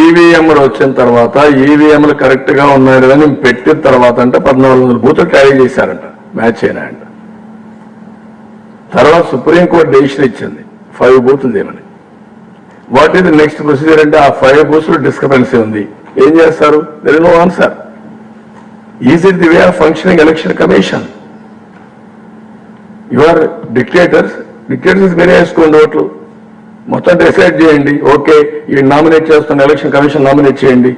ఈవీఎంలు వచ్చిన తర్వాత ఈవీఎంలు కరెక్ట్గా ఉన్నాయి కానీ పెట్టిన తర్వాత అంటే పద్నాలుగు వందల బూతులు ట్యాలీ చేశారంట. మ్యాచ్ అయినా అంట తర్వాత సుప్రీంకోర్టు డెసిషన్ ఇచ్చింది. ఫైవ్ బూతులు దేమని వాట్ ఈస్ నెక్స్ట్ ప్రొసీజర్ అంటే ఆ ఫైవ్ బూత్స్ డిస్క్రిపెన్సీ ఉంది. ఏం చేస్తారు? There no answer is it the way of functioning election commission your dictators dictators మీరే వేసుకోండి ఓట్లు మొత్తం డిసైడ్ చేయండి. ఓకే ఈ నామినేట్ చేస్తున్న ఎలక్షన్ కమిషన్ నామినేట్ చేయండి.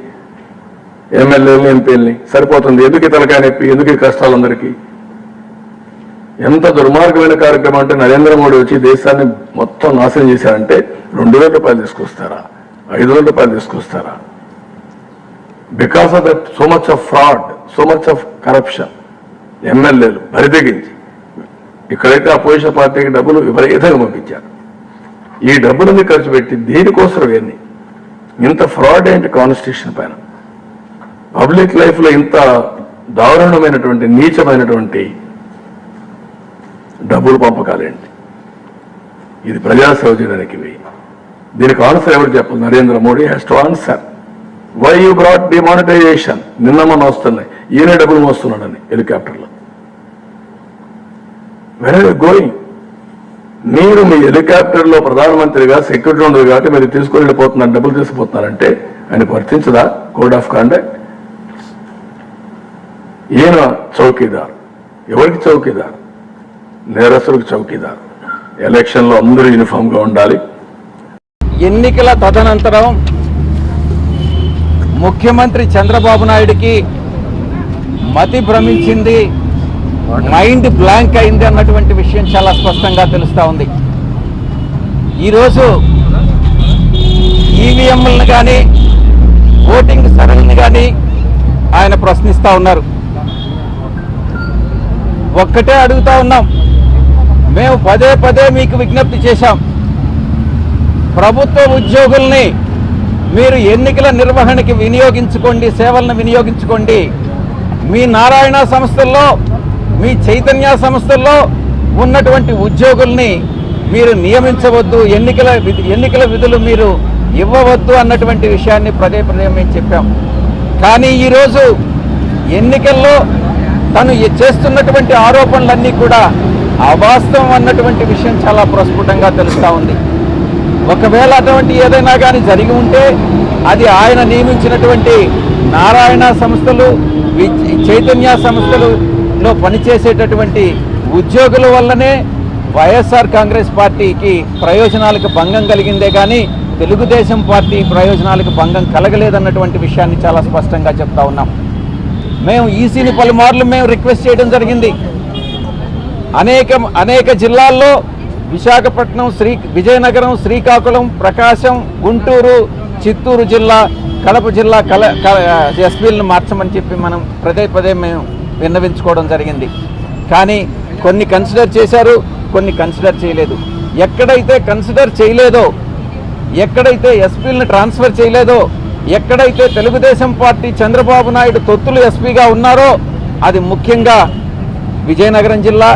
ఎమ్మెల్యేలని ఎంపీలని సరిపోతుంది. ఎందుకు తలకాయ నొప్పి? ఎందుకు ఈ కష్టాలు అందరికీ ఎంత దుర్మార్గమైన కార్యక్రమం అంటే నరేంద్ర మోడీ వచ్చి దేశాన్ని మొత్తం నాశనం చేశారంటే రెండు వేల రూపాయలు తీసుకొస్తారా? ఐదు వేల రూపాయలు తీసుకొస్తారా? Because of that so much of fraud so much of corruption ఎమ్మెల్యేలు బరితెగించి ఇక్కడైతే అపోజిషన్ పార్టీకి డబ్బులు విపరీతంగా పంపించారు. ఈ డబ్బులని ఖర్చు పెట్టి దేనికోసం ఏంది ఇంత ఫ్రాడ్ అండ్ కాన్స్టిట్యూషన్ పైన. పబ్లిక్ లైఫ్లో ఇంత దారుణమైనటువంటి నీచమైనటువంటి డబ్బులు పంపకాలేండి ఇది ప్రజాసేవ చేయడానికి దీనికి ఆన్సర్ ఎవరు చెప్పాలి? Narendra Modi has to answer why you brought demonetisation నిన్న మన వస్తున్నాయి. ఈయన డబ్బులు మోస్తున్నాడని హెలికాప్టర్లో. వెర్ గోయింగ్ మీరు మీ హెలికాప్టర్లో ప్రధానమంత్రిగా సెక్యూరిటీ ఉండదు కాబట్టి మీరు తీసుకుని వెళ్ళిపోతున్నారు డబ్బులు తీసుకుపోతున్నారంటే ఆయన వర్తించదా? కోడ్ ఆఫ్ కాండక్ట్ ఈయన చౌకీదార్. ఎవరికి చౌకీదార్? నేరస్తులకు చౌకీదార్. ఎలక్షన్లో అందరూ యూనిఫామ్గా ఉండాలి. ఎన్నికల తదనంతరం ముఖ్యమంత్రి చంద్రబాబు నాయుడికి మతి భ్రమించింది మైండ్ బ్లాంక్ అయింది అన్నటువంటి విషయం చాలా స్పష్టంగా తెలుస్తూ ఉంది. ఈరోజు ఈవీఎంలను కానీ ఓటింగ్ సరళిని కానీ ఆయన ప్రశ్నిస్తూ ఉన్నారు. ఒక్కటే అడుగుతా ఉన్నాం. మేము పదే పదే మీకు విజ్ఞప్తి చేశాం. ప్రభుత్వ ఉద్యోగుల్ని మీరు ఎన్నికల నిర్వహణకి వినియోగించుకోండి సేవలను వినియోగించుకోండి. మీ నారాయణ సంస్థల్లో మీ చైతన్య సంస్థల్లో ఉన్నటువంటి ఉద్యోగుల్ని మీరు నియమించవద్దు ఎన్నికల విధి- ఎన్నికల విధులు మీరు ఇవ్వవద్దు అన్నటువంటి విషయాన్ని పదే పదే మేము చెప్పాం. కానీ ఈరోజు ఎన్నికల్లో తను చేస్తున్నటువంటి ఆరోపణలన్నీ కూడా అవాస్తవం అన్నటువంటి విషయం చాలా ప్రస్ఫుటంగా తెలుస్తూ ఉంది. ఒకవేళ అటువంటి ఏదైనా కానీ జరిగి ఉంటే అది ఆయన నియమించినటువంటి నారాయణ సంస్థలు వి- చైతన్య లో పనిచేసేటటువంటి ఉద్యోగుల వల్లనే వైఎస్ఆర్ కాంగ్రెస్ పార్టీకి ప్రయోజనాలకు భంగం కలిగిందే కానీ తెలుగుదేశం పార్టీ ప్రయోజనాలకు భంగం కలగలేదన్నటువంటి విషయాన్ని చాలా స్పష్టంగా చెప్తా ఉన్నాం. మేము ఈసీని పలుమార్లు మేము రిక్వెస్ట్ చేయడం జరిగింది. అనేక అనేక జిల్లాల్లో విశాఖపట్నం శ్రీ విజయనగరం శ్రీకాకుళం ప్రకాశం గుంటూరు చిత్తూరు జిల్లా కడప జిల్లా కల ఎస్పీలను మార్చమని చెప్పి మనం పదే పదే మేము విన్నవించుకోవడం జరిగింది. కానీ కొన్ని కన్సిడర్ చేశారు కొన్ని కన్సిడర్ చేయలేదు. ఎక్కడైతే కన్సిడర్ చేయలేదో ఎక్కడైతే ఎస్పీలను ట్రాన్స్ఫర్ చేయలేదో ఎక్కడైతే తెలుగుదేశం పార్టీ చంద్రబాబు నాయుడు తొత్తులు ఎస్పీగా ఉన్నారో అది ముఖ్యంగా విజయనగరం జిల్లా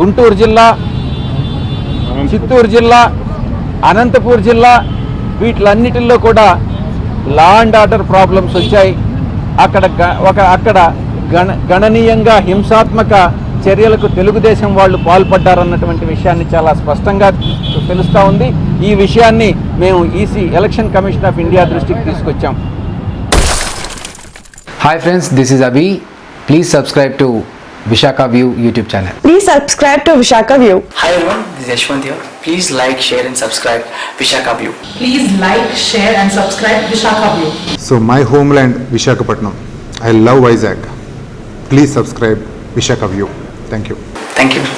గుంటూరు జిల్లా చిత్తూరు జిల్లా అనంతపూర్ జిల్లా వీటిలన్నిటిల్లో కూడా లా అండ్ ఆర్డర్ ప్రాబ్లమ్స్ వచ్చాయి. అక్కడ ఒక అక్కడ గణ గణనీయంగా హింసాత్మక చర్యలకు తెలుగుదేశం వాళ్ళు పాల్పడ్డారన్నటువంటి విషయాన్ని చాలా స్పష్టంగా తెలుస్తూ ఉంది ఈ విషయాన్ని మేము EC election commission of India దృష్టికి తీసుకొచ్చాం friends, this is Avi. Please subscribe to Vishaka View YouTube channel. Please subscribe to Vishaka View. Hi everyone, this is Yashwant here. Please like, share and subscribe Vishaka View. Please like, share and subscribe Vishaka View. So my homeland Vishakhapatnam. I love Vizag. Please subscribe Vishaka View. Thank you. Thank you.